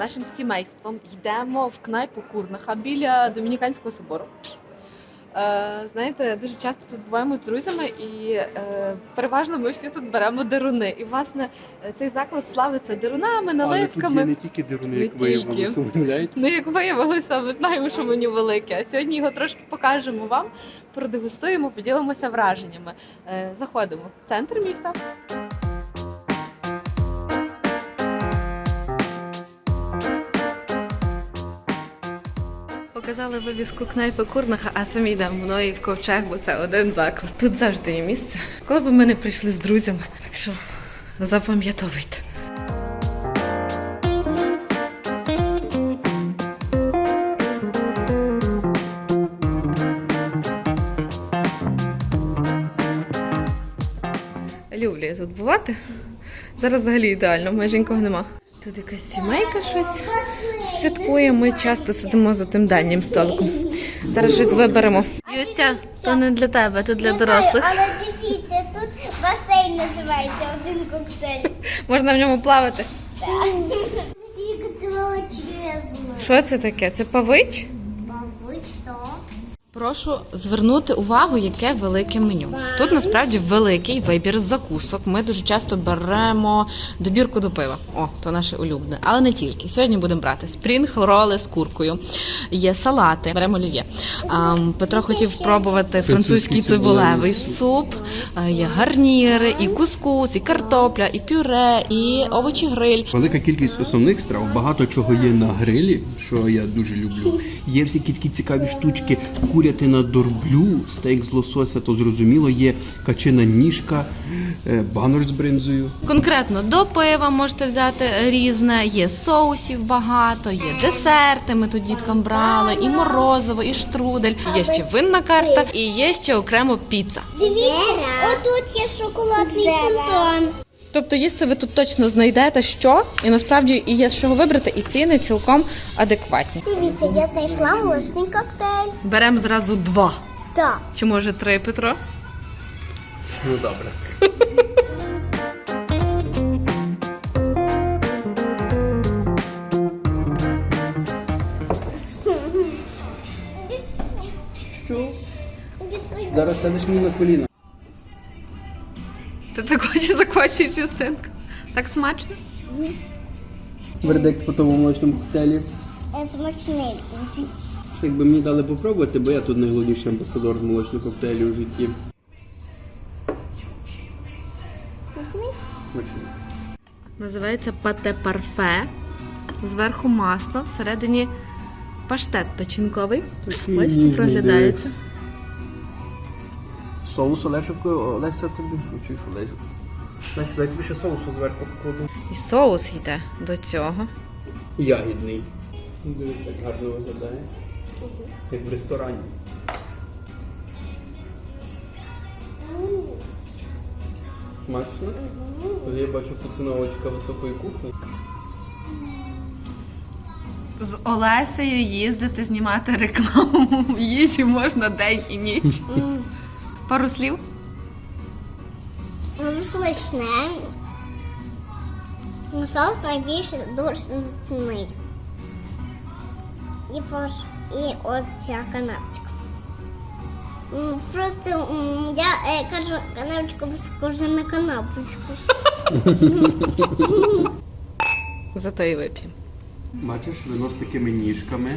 нашим сімейством йдемо в кнайпу Курнаха біля Домініканського собору. Е, знаєте, дуже часто тут буваємо з друзями, і е, переважно ми всі тут беремо деруни. І власне цей заклад славиться дерунами, Але тут наливками. є не тільки деруни, Не як виявилося, уявляєте? Ну, як виявилося, ми знаємо, що мені велике. А сьогодні його трошки покажемо вам, продегустуємо, поділимося враженнями. Е, Заходимо в центр міста. Показали вивіску кнайпи Курнаха, а самі йдемо мною в ковчег, бо це один заклад. Тут завжди є місце. Коли б ми не прийшли з друзями, так що запам'ятовуйте. Люблю я тут бувати. Зараз взагалі ідеально, майже нікого нема. Тут якась сімейка щось святкує. Ми часто сидимо за тим дальнім столиком. Зараз щось виберемо. Юстя, то не для тебе, то для дорослих. але дивіться, тут басейн називається один коктейль. Можна в ньому плавати. Так. Що це таке? Це павич? Прошу звернути увагу, яке велике меню. Тут насправді великий вибір закусок. Ми дуже часто беремо добірку до пива. О, то наше улюблене. Але не тільки. Сьогодні будемо брати спрінг роли з куркою. Є салати. Беремо олів'є. Петро хотів спробувати французький цибулевий суп. Є гарніри, і кускус, і картопля, і пюре, і овочі гриль. Велика кількість основних страв, багато чого є на грилі, що я дуже люблю. Є всякі такі цікаві штучки, курятина дорблю, стейк з лосося, то зрозуміло, є качина ніжка, е, банош з бринзою. Конкретно до пива можете взяти різне, є соусів багато, є десерти. Ми тут діткам брали, і морозиво, і штрудель. Є ще винна карта, і є ще окремо піца. Дивіться, отут є шоколадний фонтан. Тобто їсти ви тут точно знайдете що, і насправді і є з чого вибрати, і ціни цілком адекватні. Дивіться, я знайшла молочний коктейль. Беремо зразу два. Так. Чи може три, Петро? Ну добре. Що? Зараз сидиш мені на коліна. Так частинку. Так смачно? Вердикт по тому молочному коктейлі. Смачний. Що Якби мені дали попробувати, бо я тут найголовніший амбасадор молочного коктейлю у житті. Називається пате парфе. Зверху масло, всередині паштет печінковий. Такий ніжний, проглядається. дивись. Соус Олешівку, Олеся тобі чуєш Олесю. Леся, дай тобі ще соусу зверху покладу. І соус йде до цього. Ягідний. Дивись, так гарно виглядає. Як в ресторані. Смачно? Тоді я бачу поціновочка високої кухні. З Олесею їздити, знімати рекламу їжі можна день і ніч. Пару слів. Воно смачне. Ну, соус найбільше дуже смачний. І, і ось ця канапочка. Просто я е, кажу канапочка, бо схожа на канапочку. Зато і вип'ємо. Бачиш, вино з такими ніжками,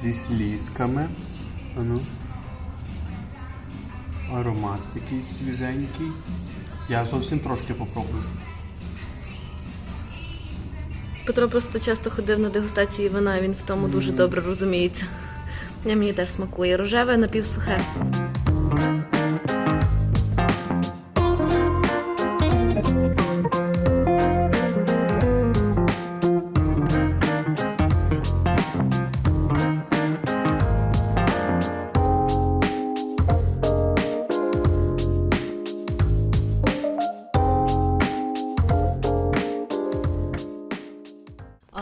зі слізками. Ану. Аромат такий свіженький. Я зовсім трошки попробую. Петро просто часто ходив на дегустації вина, він в тому дуже добре розуміється. Мені теж смакує. Рожеве напівсухе.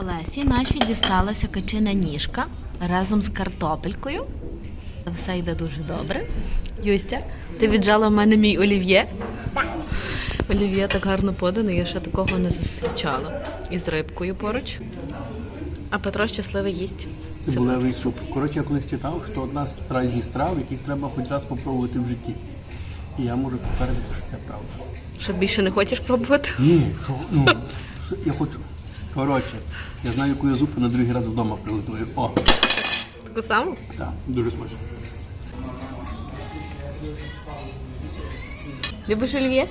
Олесі нашій дісталася качина ніжка разом з картопелькою. Все йде дуже добре. Юстя, ти віджала в мене мій олів'є. Олів'є так гарно подано, я ще такого не зустрічала. І з рибкою поруч. а Петро щасливий їсть. Цибулевий суп. Коротше, я колись читав, що одна з зі страв, яких треба хоч раз спробувати в житті. І я можу попередити, що це правда. Що більше не хочеш пробувати? Ні, що, ну, я хочу. Коротше, я знаю, яку я зупу на другий раз вдома приготую. О, Таку саму? так, дуже смачно. Любиш олів'є?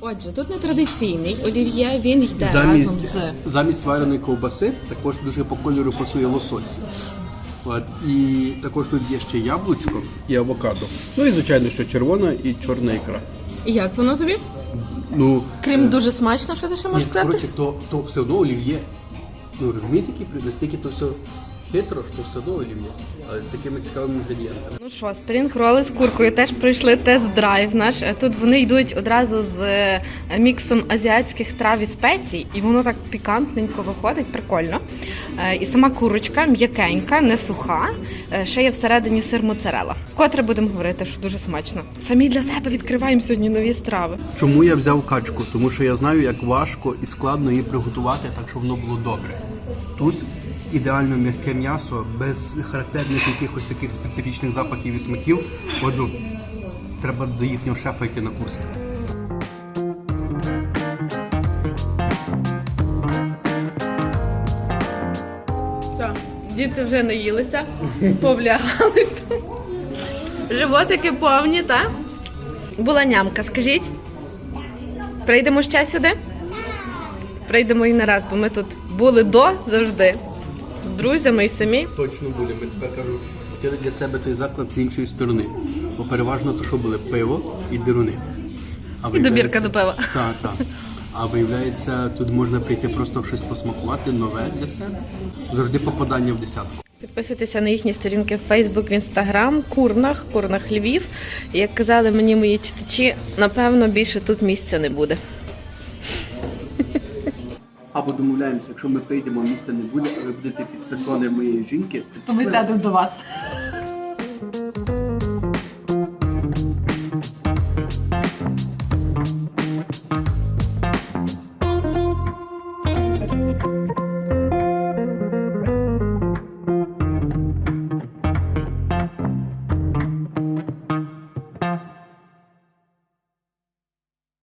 Отже, тут не традиційний олів'є, він йде разом з замість вареної ковбаси також дуже по кольору пасує лосось. От, і також тут є ще яблучко і авокадо. Ну і звичайно, що червона і чорна ікра. І як воно тобі? Ну, Крім е, дуже смачно, що ти ще можеш Ні, сказати? коротше, то, то все одно олів'є. Ну розумієте, які настільки то все хитро, що все одно олів'є, але з такими цікавими інгредієнтами. Ну що, спрінг роли з куркою теж пройшли тест-драйв наш. Е, Тут вони йдуть одразу з е, міксом азіатських трав і спецій, і воно так пікантненько виходить, прикольно. Е, І сама курочка м'якенька, не суха. Е, Ще є всередині сир моцарела. Котре будемо говорити, що дуже смачно. Самі для себе відкриваємо сьогодні нові страви. Чому я взяв качку? Тому що я знаю, як важко і складно її приготувати так, щоб воно було добре. Тут ідеально м'яке м'ясо, без характерних якихось таких специфічних запахів і смаків. Ну, треба до їхнього шефа йти на курси. Діти вже наїлися, повлягалися. Животики повні, так? Була нямка, скажіть. Прийдемо ще сюди? Прийдемо і не раз, бо ми тут були до завжди. З друзями і самі. Точно буде. Ми тепер кажу, хотіли для себе той заклад з іншої сторони. Бо переважно то, що були пиво і дируни. А І добірка до пива. Так, так. А виявляється, тут можна прийти просто щось посмакувати, нове для себе. Завжди попадання в десятку. Підписуйтеся на їхні сторінки в Facebook, в Instagram, Курнах, Курнах Львів. Як казали мені мої читачі, напевно, більше тут місця не буде. Або домовляємося, якщо ми прийдемо, місця не буде, а ви будете під персоною моєї жінки, То ми сядемо до вас.